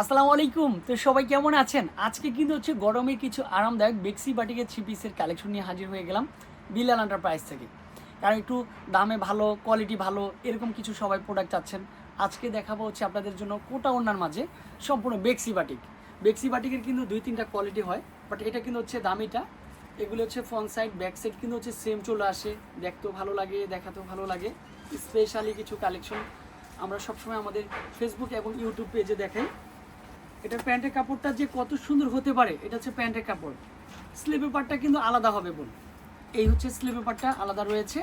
আসসালামু আলাইকুম। তো সবাই কেমন আছেন? আজকে কিন্তু হচ্ছে গরমে কিছু আরামদায়ক বেক্সি বাটিকের থ্রি পিসের কালেকশন নিয়ে হাজির হয়ে গেলাম বিলাল এন্টারপ্রাইজ থেকে। কারণ একটু দামে ভালো কোয়ালিটি ভালো, এরকম কিছু সবাই প্রোডাক্ট চাচ্ছেন। আজকে দেখাবো হচ্ছে আপনাদের জন্য কোটা ওনার মাঝে সম্পূর্ণ বেক্সি বাটিক। বেক্সি বাটিকের কিন্তু দুই তিনটা কোয়ালিটি হয় বাট এটা কিন্তু হচ্ছে দামিটা। এগুলো হচ্ছে ফ্রন্ট সাইড ব্যাক সাইড কিন্তু হচ্ছে সেম চলে আসে। দেখতেও ভালো লাগে, দেখাতেও ভালো লাগে। স্পেশালি কিছু কালেকশন আমরা সবসময় আমাদের ফেসবুক এবং ইউটিউব পেজে দেখাই। এটা প্যান্টের কাপড়টা যে কত সুন্দর হতে পারে, এটা হচ্ছে প্যান্টের কাপড়। স্লিপের পার্টটা কিন্তু আলাদা হবে বোন এই হচ্ছে স্লিপের পার্টটা আলাদা রয়েছে।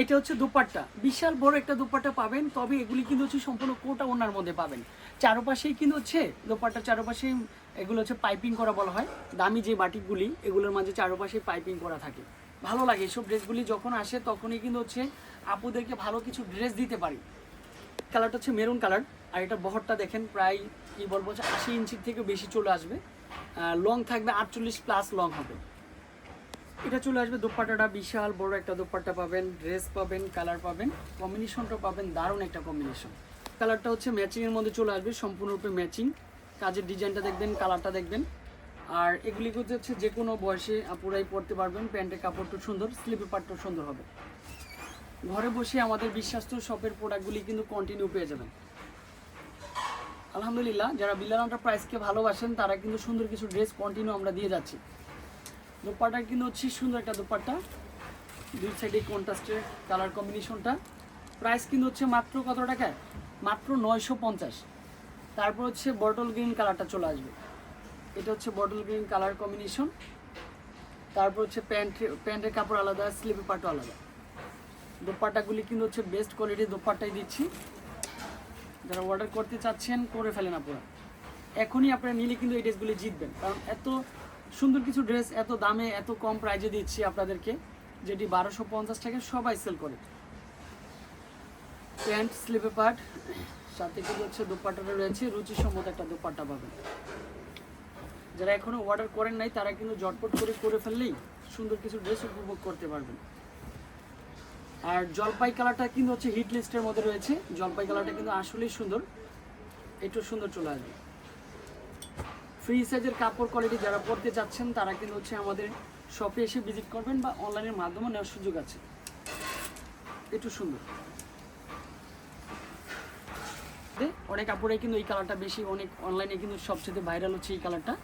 এটা হচ্ছে দুপাট্টা। বিশাল বড় একটা দুপাট্টা পাবেন, তবে এগুলি কিন্তু হচ্ছে সম্পূর্ণ কোটা ওনার মধ্যে পাবেন। চারপাশেই কিন্তু হচ্ছে দুপাট্টা চারপাশেই এগুলো হচ্ছে পাইপিং করা বলা হয়। দামি যে বাটিকগুলি, এগুলোর মাঝে চারপাশে পাইপিং করা থাকে। ভালো লাগে এইসব ড্রেসগুলি যখন আসে, তখনই কিন্তু হচ্ছে আপুদেরকে ভালো কিছু ড্রেস দিতে পারি। কালারটা হচ্ছে মেরুন কালার। আর এটা বহরটা দেখেন প্রায়, কি বলব আশি ইঞ্চির থেকে বেশি চলে আসবে। লং থাকবে আটচল্লিশ প্লাস লং হবে। এটা চলে আসবে দোপাট্টাটা বিশাল বড় একটা দোপাট্টা পাবেন ড্রেস পাবেন কালার পাবেন কম্বিনেশনটা পাবেন, দারুণ একটা কম্বিনেশন কালারটা হচ্ছে ম্যাচিংয়ের মধ্যে চলে আসবে, সম্পূর্ণরূপে ম্যাচিং কাজের ডিজাইনটা দেখবেন কালারটা দেখবেন। আর এগুলি হচ্ছে যে কোনো বয়সে আপুরাই পরতে পারবেন প্যান্টের কাপড়টা সুন্দর স্লিপের পাটটা সুন্দর হবে। ঘরে বসে আমাদের বিশ্বাস্ত শপের প্রোডাক্টগুলি কিন্তু কন্টিনিউ পেয়ে যাবেন। আলহামদুলিল্লাহ, যারা বিলাল প্রাইসকে ভালোবাসেন, তারা কিন্তু সুন্দর কিছু ড্রেস কন্টিনিউ আমরা দিয়ে যাচ্ছি। দোপাট্টা কিন্তু হচ্ছে সুন্দর একটা দোপাট্টা। দুই সাইডে কন্ট্রাস্টের কালার কম্বিনেশনটা প্রাইস কিন্তু হচ্ছে মাত্র কত টাকায়? মাত্র নয়শো পঞ্চাশ। তারপর হচ্ছে বটল গ্রিন কালারটা চলে আসবে। এটা হচ্ছে বটল গ্রিন কালার কম্বিনেশন তারপর হচ্ছে প্যান্ট প্যান্টের কাপড় আলাদা স্লিপের পাটও আলাদা। দোপাট্টাগুলি কিন্তু হচ্ছে বেস্ট কোয়ালিটির দোপাট্টাই দিচ্ছি। যারা অর্ডার করতে চাচ্ছেন, করে ফেলেন আপনারা। এখনই আপনারা নিলে কিন্তু এই ড্রেসগুলি জিতবেন। কারণ এত সুন্দর কিছু ড্রেস, এত দামে, এত কম প্রাইজে দিচ্ছি আপনাদেরকে, যেটি বারোশো পঞ্চাশ টাকা সবাই সেল করে। প্যান্ট স্লিপে পার্ট সাথে কিন্তু হচ্ছে দোপাট্টাটা রয়েছে, রুচিসম্মত একটা দোপাট্টা পাবেন। যারা এখনও অর্ডার করেন নাই, তারা কিন্তু জটপট করে করে ফেললেই সুন্দর কিছু ড্রেস উপভোগ করতে পারবেন। আর জলপাই কালারটা কিন্তু হচ্ছে হিট লিস্টের মধ্যে রয়েছে। জলপাই কালারটা কিন্তু আসলেই সুন্দর। একটু সুন্দর চলে আসবে। ফ্রি সাইজের কাপড় কোয়ালিটি যারা পরতে চাচ্ছেন, তারা কিন্তু হচ্ছে আমাদের শপে এসে ভিজিট করবেন বা অনলাইনের মাধ্যমে নেওয়ার সুযোগ আছে। একটু সুন্দর। অনেক কাপড়ে কিন্তু এই কালারটা বেশি, অনেক অনলাইনে কিন্তু সবচেয়ে ভাইরাল হচ্ছে এই কালারটা।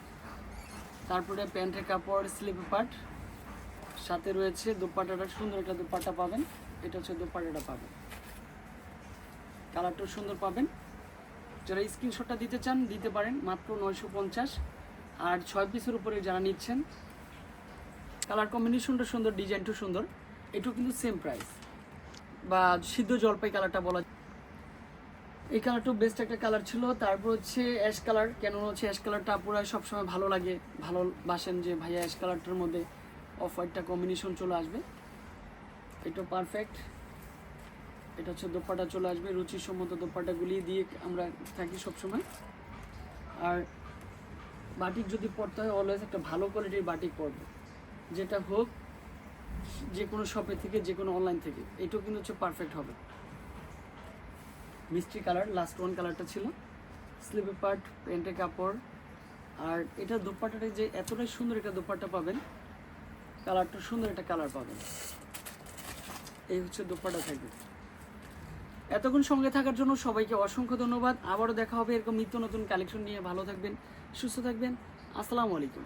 তারপরে প্যান্টের কাপড় স্লিপ পার্ট সাথে রয়েছে দোপাট্টাটা সুন্দর একটা দোপাট্টা পাবেন। এটা হচ্ছে দোপাট্টাটা পাবেন। কালারটাও সুন্দর পাবেন। যারা স্ক্রিনশটটা দিতে চান, দিতে পারেন। মাত্র নয়শো পঞ্চাশ। আর ছয় পিসের উপরে যারা নিচ্ছেন, কালার কম্বিনেশনটা সুন্দর, ডিজাইনটাও সুন্দর। এটাও কিন্তু সেম প্রাইস বা সিদ্ধ জলপাই কালারটা বলা এই কালারটাও বেস্ট একটা কালার ছিল। তারপর হচ্ছে অ্যাশ কালার কেন হচ্ছে অ্যাশ কালারটা পুরো সবসময় ভালো লাগে। ভালোবাসেন যে ভাইয়া অ্যাশ কালারটার মধ্যে অফ হোয়াইটটা কম্বিনেশন চলে আসবে। এটা পারফেক্ট এটা হচ্ছে দোপাটা চলে আসবে, রুচিসম্মত দোপাটাগুলি দিয়ে আমরা থাকি সবসময়। আর বাটিক যদি পড়তে হয় অলওয়েজ একটা ভালো কোয়ালিটির বাটিক পরবে যেটা হোক, যে কোনো শপে থেকে, যে কোনো অনলাইন থেকে। এটাও কিন্তু হচ্ছে পারফেক্ট হবে। মিষ্টি কালার লাস্ট ওয়ান কালারটা ছিল। স্লিপের পার্ট প্যান্টের কাপড়। আর এটা দোপাট্টাটা যে এতটাই সুন্দর একটা দোপাট্টা পাবেন কালারটা সুন্দর একটা কালার পাবেন। এই হচ্ছে দোপাটা থাকবে। এতক্ষণ সঙ্গে থাকার জন্য সবাইকে অসংখ্য ধন্যবাদ। আবারও দেখা হবে এরকম নিত্য নতুন কালেকশন নিয়ে। ভালো থাকবেন, সুস্থ থাকবেন। আসসালামু আলাইকুম।